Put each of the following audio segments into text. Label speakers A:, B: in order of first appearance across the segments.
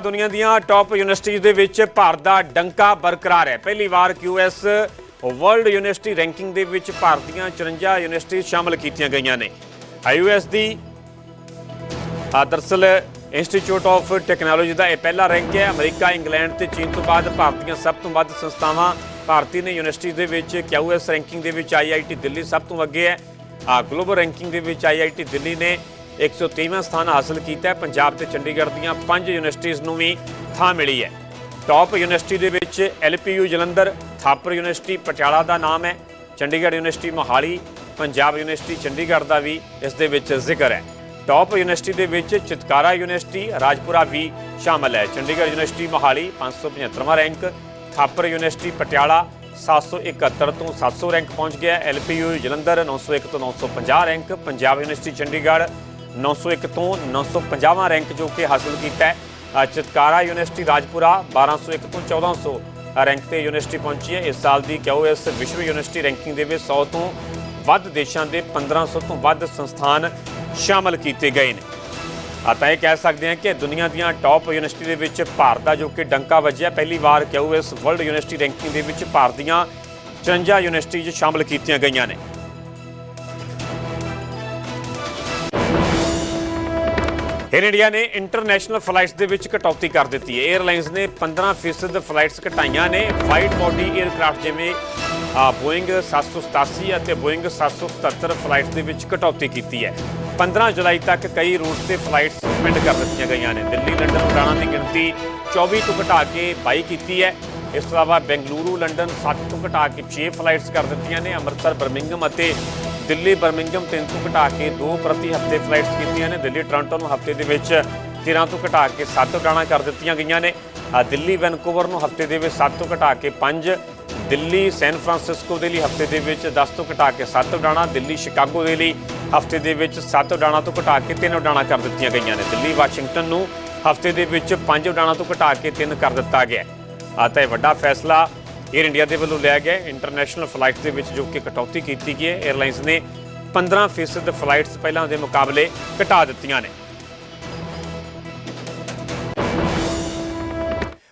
A: ਦੁਨੀਆ ਦੀਆਂ top universities ਦੇ ਵਿੱਚ ਭਾਰਤ ਦਾ ਡੰਕਾ ਬਰਕਰਾਰ ਹੈ। ਪਹਿਲੀ ਵਾਰ QS ਵਰਲਡ ਯੂਨੀਵਰਸਿਟੀ ਰੈਂਕਿੰਗ ਦੇ ਵਿੱਚ ਭਾਰਤ ਦੀਆਂ 54 ਯੂਨੀਵਰਸਿਟੀ ਸ਼ਾਮਲ ਕੀਤੀਆਂ ਗਈਆਂ ਨੇ। IUS ਦੀ ਆ ਦਰਅਸਲ ਇੰਸਟੀਚਿਊਟ ਆਫ ਟੈਕਨੋਲੋਜੀ ਦਾ ਇਹ ਪਹਿਲਾ ਰੈਂਕ ਹੈ। ਅਮਰੀਕਾ, ਇੰਗਲੈਂਡ ਤੇ ਚੀਨ ਤੋਂ ਬਾਅਦ ਭਾਰਤ ਦੀਆਂ ਸਭ ਤੋਂ ਵੱਧ ਸੰਸਥਾਵਾਂ ਭਾਰਤੀ ਨੇ ਯੂਨੀਵਰਸਿਟੀ ਦੇ ਵਿੱਚ QS ਰੈਂਕਿੰਗ ਦੇ ਵਿੱਚ IIT ਦਿੱਲੀ ਸਭ ਤੋਂ ਅੱਗੇ ਹੈ। ਆ ਗਲੋਬਲ ਰੈਂਕਿੰਗ ਦੇ ਵਿੱਚ IIT ਦਿੱਲੀ ਨੇ 123ਵਾਂ ਸਥਾਨ ਹਾਸਲ ਕੀਤਾ ਹੈ। ਪੰਜਾਬ ਤੇ ਚੰਡੀਗੜ੍ਹ ਦੀਆਂ ਪੰਜ ਯੂਨੀਵਰਸਿਟੀਆਂ ਨੂੰ ਵੀ ਥਾਂ ਮਿਲੀ ਹੈ। ਟਾਪ ਯੂਨੀਵਰਸਿਟੀ ਦੇ ਵਿੱਚ LPU ਜਲੰਧਰ, ਥਾਪਰ ਯੂਨੀਵਰਸਿਟੀ ਪਟਿਆਲਾ ਦਾ ਨਾਮ ਹੈ, ਚੰਡੀਗੜ੍ਹ ਯੂਨੀਵਰਸਿਟੀ ਮੋਹਾਲੀ, ਪੰਜਾਬ ਯੂਨੀਵਰਸਿਟੀ ਚੰਡੀਗੜ੍ਹ ਦਾ ਵੀ ਇਸ ਦੇ ਵਿੱਚ ਜ਼ਿਕਰ ਹੈ। ਟਾਪ ਯੂਨੀਵਰਸਿਟੀ ਦੇ ਵਿੱਚ ਚਿਤਕਾਰਾ ਯੂਨੀਵਰਸਿਟੀ, ਰਾਜਪੁਰਾ ਵੀ ਸ਼ਾਮਲ ਹੈ। ਚੰਡੀਗੜ੍ਹ ਯੂਨੀਵਰਸਿਟੀ ਮੋਹਾਲੀ 575ਵਾਂ ਰੈਂਕ, ਥਾਪਰ ਯੂਨੀਵਰਸਿਟੀ ਪਟਿਆਲਾ 771 ਤੋਂ 700 ਰੈਂਕ ਪਹੁੰਚ ਗਿਆ। ਐਲਪੀਯੂ ਜਲੰਧਰ 901 ਤੋਂ 950 ਰੈਂਕ, ਪੰਜਾਬ ਯੂਨੀਵਰਸਿਟੀ ਚੰਡੀਗੜ੍ਹ 901 ਤੋਂ 950ਵਾਂ ਰੈਂਕ ਜੋ ਕਿ ਹਾਸਲ ਕੀਤਾ ਹੈ ਅ, ਚਿਤਕਾਰਾ ਯੂਨੀਵਰਸਿਟੀ ਰਾਜਪੁਰਾ 1201 ਤੋਂ 1400 ਰੈਂਕ ਤੇ ਯੂਨੀਵਰਸਿਟੀ ਪਹੁੰਚੀ ਹੈ ਇਸ ਸਾਲ ਦੀ QS ਵਿਸ਼ਵ ਯੂਨੀਵਰਸਿਟੀ ਰੈਂਕਿੰਗ ਦੇ ਵਿੱਚ 100 ਤੋਂ ਵੱਧ ਦੇਸ਼ਾਂ ਦੇ 1500 ਤੋਂ ਵੱਧ ਸੰਸਥਾਨ ਸ਼ਾਮਲ ਕੀਤੇ ਗਏ ਨੇ ਆ ਇਹ ਕਹਿ ਸਕਦੇ ਹਾਂ ਕਿ ਦੁਨੀਆ ਦੀਆਂ ਟਾਪ ਯੂਨੀਵਰਸਿਟੀ ਦੇ ਵਿੱਚ ਭਾਰਤ ਦਾ ਜੋ ਕਿ ਡੰਕਾ ਵੱਜਿਆ ਪਹਿਲੀ ਵਾਰ QS ਵਰਲਡ ਯੂਨੀਵਰਸਿਟੀ ਰੈਂਕਿੰਗ ਦੇ ਵਿੱਚ ਭਾਰਤ ਦੀਆਂ 54 ਯੂਨੀਵਰਸਿਟੀਜ਼ ਸ਼ਾਮਲ ਕੀਤੀਆਂ ਗਈਆਂ ਨੇ ਏਅਰ ਇੰਡੀਆ ਨੇ ਇੰਟਰਨੈਸ਼ਨਲ ਫਲਾਈਟਸ ਦੇ ਵਿੱਚ ਕਟੌਤੀ ਕਰ ਦਿੱਤੀ ਹੈ। 에ਅਰਲਾਈਨਸ ਨੇ 15% ਫਲਾਈਟਸ ਘਟਾਈਆਂ ਨੇ। ਵਾਈਡ ਬਾਡੀ 에ਅਰਕ੍ਰਾਫਟ ਜਿਵੇਂ ਆ ਬੋਇੰਗ 787 ਅਤੇ ਬੋਇੰਗ 777 ਫਲਾਈਟਸ ਦੇ ਵਿੱਚ ਕਟੌਤੀ ਕੀਤੀ ਹੈ। 15 ਜੁਲਾਈ ਤੱਕ ਕਈ ਰੂਟਸ ਤੇ ਫਲਾਈਟਸ ਸਸਪੈਂਡ ਕਰ ਦਿੱਤੀਆਂ ਗਈਆਂ ਨੇ। ਦਿੱਲੀ ਲੰਡਨ ਉਡਾਣਾਂ ਦੀ ਗਿਣਤੀ 24 ਤੋਂ ਘਟਾ ਕੇ 22 ਕੀਤੀ ਹੈ। ਇਸ ਤੋਂ ਇਲਾਵਾ ਬੈਂਗਲੁਰੂ ਲੰਡਨ 7 ਤੋਂ ਘਟਾ ਕੇ 6 ਫਲਾਈਟਸ ਕਰ ਦਿੱਤੀਆਂ ਨੇ। ਅੰਮ੍ਰਿਤਸਰ ਬਰਮਿੰਗਮ ਅਤੇ ਦਿੱਲੀ, ਬਰਮਿੰਗਮ 3 ਤੋਂ ਘਟਾ ਕੇ 2 ਪ੍ਰਤੀ ਹਫ਼ਤੇ ਫਲਾਈਟਸ ਕੀਤੀਆਂ ਨੇ। ਦਿੱਲੀ, ਟੋਰਾਂਟੋ ਨੂੰ ਹਫ਼ਤੇ ਦੇ ਵਿੱਚ 13 ਤੋਂ ਘਟਾ ਕੇ 7 ਉਡਾਣਾਂ ਕਰ ਦਿੱਤੀਆਂ ਗਈਆਂ ਨੇ। ਦਿੱਲੀ, ਵੈਨਕੂਵਰ ਨੂੰ ਹਫ਼ਤੇ ਦੇ ਵਿੱਚ 7 ਤੋਂ ਘਟਾ ਕੇ 5 ਦਿੱਲੀ, ਸੈਨ ਫਰਾਂਸਿਸਕੋ ਦੇ ਲਈ ਹਫ਼ਤੇ ਦੇ ਵਿੱਚ 10 ਤੋਂ ਘਟਾ ਕੇ 7 ਉਡਾਣਾਂ। ਦਿੱਲੀ, ਸ਼ਿਕਾਗੋ ਦੇ ਲਈ ਹਫ਼ਤੇ ਦੇ ਵਿੱਚ 7 ਉਡਾਣਾਂ ਤੋਂ ਘਟਾ ਕੇ 3 ਉਡਾਣਾਂ ਕਰ ਦਿੱਤੀਆਂ ਗਈਆਂ ਨੇ। ਦਿੱਲੀ, ਵਾਸ਼ਿੰਗਟਨ ਨੂੰ ਹਫ਼ਤੇ ਦੇ ਵਿੱਚ 5 ਉਡਾਣਾਂ ਤੋਂ ਘਟਾ ਕੇ 3 ਕਰ ਦਿੱਤਾ ਗਿਆ ਹੈ। ਤਾਂ ਇਹ ਵੱਡਾ ਫੈਸਲਾ 에ਅਰ ਇੰਡੀਆ ਦੇ ਵੱਲੋਂ ਲਿਆ ਗਿਆ ਇੰਟਰਨੈਸ਼ਨਲ ਫਲਾਈਟ ਦੇ ਵਿੱਚ ਜੋ ਕਿ ਕਟੌਤੀ ਕੀਤੀ ਗਈ ਹੈ 에ਅਰਲਾਈਨਸ ਨੇ 15% ਫਲਾਈਟਸ ਪਹਿਲਾਂ ਦੇ ਮੁਕਾਬਲੇ ਘਟਾ ਦਿੱਤੀਆਂ ਨੇ।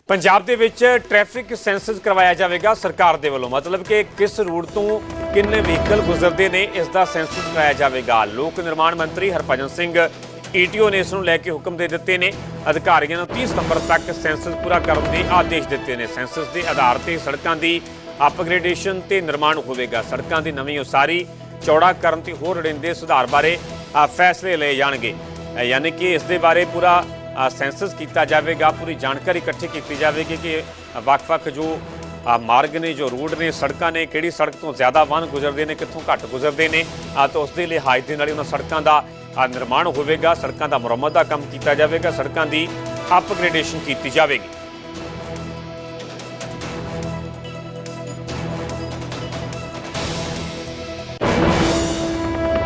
A: ਪੰਜਾਬ ਦੇ ਵਿੱਚ ਟ੍ਰੈਫਿਕ ਸੈਂਸਸ ਕਰਵਾਇਆ ਜਾਵੇਗਾ ਸਰਕਾਰ ਦੇ ਵੱਲੋਂ। ਮਤਲਬ ਕਿ ਕਿਸ ਰੂਟ ਤੋਂ ਕਿੰਨੇ ਵਹੀਕਲ ਗੁਜ਼ਰਦੇ ਨੇ, ਇਸ ਦਾ ਸੈਂਸਸ ਕਰਾਇਆ ਜਾਵੇਗਾ। ਲੋਕ ਨਿਰਮਾਣ ਮੰਤਰੀ ਹਰਭਜਨ ਸਿੰਘ ਈਟੀਓ ਨੇ ਇਸ ਨੂੰ ਲੈ ਕੇ ਹੁਕਮ ਦੇ ਦਿੱਤੇ ਨੇ। ਅਧਿਕਾਰੀਆਂ ਨੂੰ 30 ਸਤੰਬਰ ਤੱਕ ਸੈਂਸਸ ਪੂਰਾ ਕਰਨ ਦੇ ਆਦੇਸ਼ ਦਿੱਤੇ ਨੇ। ਸੈਂਸਸ ਦੇ ਆਧਾਰ ਤੇ ਸੜਕਾਂ ਦੀ ਅਪਗ੍ਰੇਡੇਸ਼ਨ ਤੇ ਨਿਰਮਾਣ ਹੋਵੇਗਾ। ਸੜਕਾਂ ਦੀ ਨਵੀਂ ਉਸਾਰੀ ਚੌੜਾ ਕਰਨ ਤੇ ਹੋਰ ਰੜਿੰਦੇ ਸੁਧਾਰ ਬਾਰੇ ਫੈਸਲੇ ਲਏ ਜਾਣਗੇ। ਯਾਨੀ ਕਿ ਇਸ ਦੇ ਬਾਰੇ ਪੂਰਾ ਸੈਂਸਸ ਕੀਤਾ ਜਾਵੇਗਾ। ਪੂਰੀ ਜਾਣਕਾਰੀ ਇਕੱਠੀ ਕੀਤੀ ਜਾਵੇਗੀ ਕਿ ਵੱਖ-ਵੱਖ ਜੋ ਮਾਰਗ ਨੇ, ਜੋ ਰੂਟ ਨੇ, ਸੜਕਾਂ ਨੇ, ਕਿਹੜੀ ਸੜਕ ਤੋਂ ਜ਼ਿਆਦਾ ਵਾਹਨ ਗੁਜ਼ਰਦੇ ਨੇ, ਕਿੱਥੋਂ ਘੱਟ ਗੁਜ਼ਰਦੇ ਨੇ। ਤਾਂ ਉਸ ਦੇ ਲਿਹਾਜ਼ ਦੇ ਨਾਲ ਹੀ ਉਹਨਾਂ ਸੜਕਾਂ ਦਾ ਅ, ਨਿਰਮਾਣ ਹੋਵੇਗਾ ਸੜਕਾਂ ਦਾ ਮੁਰੰਮਤ ਦਾ ਕੰਮ ਕੀਤਾ ਜਾਵੇਗਾ ਸੜਕਾਂ ਦੀ ਅਪਗ੍ਰੇਡੇਸ਼ਨ ਕੀਤੀ ਜਾਵੇਗੀ।